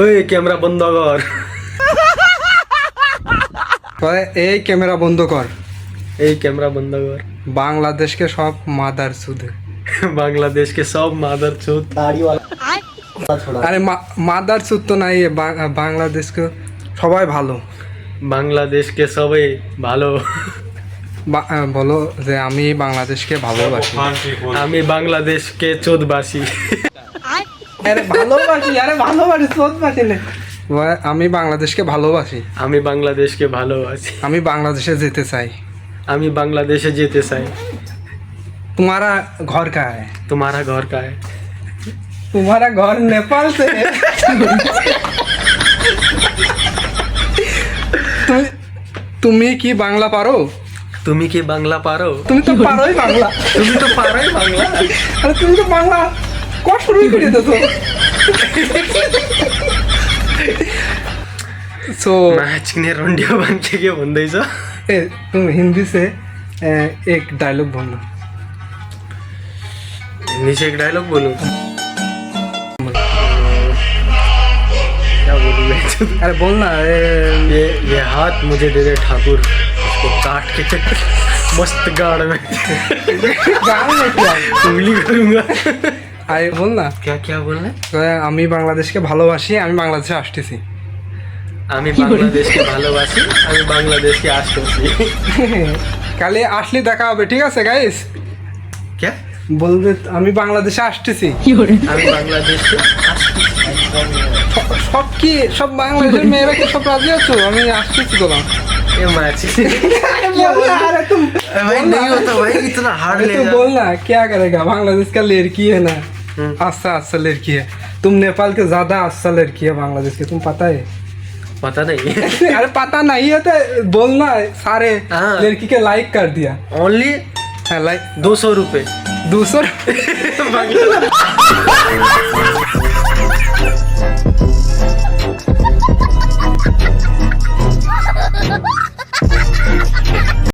ওই ক্যামেরা বন্ধ কর। এই ক্যামেরা বন্ধ কর। এই ক্যামেরা বন্ধ কর। বাংলাদেশকে সব মাদার সুদ। বাংলাদেশকে সব মাদার সুদ। আরে মাদার সুদ তো নাই বাংলাদেশকে সবাই ভালো। বাংলাদেশকে সবাই ভালো। বলো যে আমি বাংলাদেশকে ভালোবাসি। আমি বাংলাদেশকে চোদবাসি। ভালোবাসি আরে ভালোবাসি চোদবাসি না ওয়া- আমি বাংলাদেশকে ভালোবাসি আমি বাংলাদেশকে ভালোবাসি আমি বাংলাদেশে যেতে চাই আমি বাংলাদেশে যেতে চাই तुम्हारा घर का है तुम्हारा घर का है तुम्हारा घर नेपाल से है তুমি- তুমি কি বাংলা পারো তুমি কি বাংলা পারো তুমি তো পারোই বাংলা তুমি তো পারোই বাংলা আরে তুমি তো বাংলা কত শুরুই করে দিয়েছো सो मैच ने रोंडिया बन के के भन्दैछ ए, तुम हिंदी से ए, एक डायलॉग बोलो नीचे एक डायलॉग बोलूं क्या बोलूं मैं अरे बोलना ए, ये ये हाथ मुझे दे दे ठाकुर इसको काट के मस्त गाड़ में গান নাকি আর? उंगली करूंगा আরে বল না क्या क्या बोलना है আমি বাংলাদেশকে ভালোবাসি আমি বাংলাদেশে আসতেছি আমি বাংলাদেশকে ভালোবাসি আমি বাংলাদেশকে আসতেছি কালে আসলে দেখা হবে ঠিক আছে গাইস क्या বলবে আমি বাংলাদেশে আসতেছি আমি বাংলাদেশকে সব কি সব বাংলাদেশের মেয়েরা কি সব রাজি আছো আমি আসতেছি বললাম ये मैच अरे तुम भाई नहीं होता भाई इतना हार्ड अरे तू लेगा बोल ना क्या करेगा बांग्लादेश का लड़की है ना हम्म। अच्छा अच्छा लड़की है। तुम नेपाल के ज़्यादा अच्छा लड़की है बांग्लादेश की तुम पता है? पता नहीं। अरे पता नहीं है तो बोलना है सारे हाँ। लड़की के लाइक कर दिया। ओनली हाँ, लाइक दो सौ रुपये दूसरा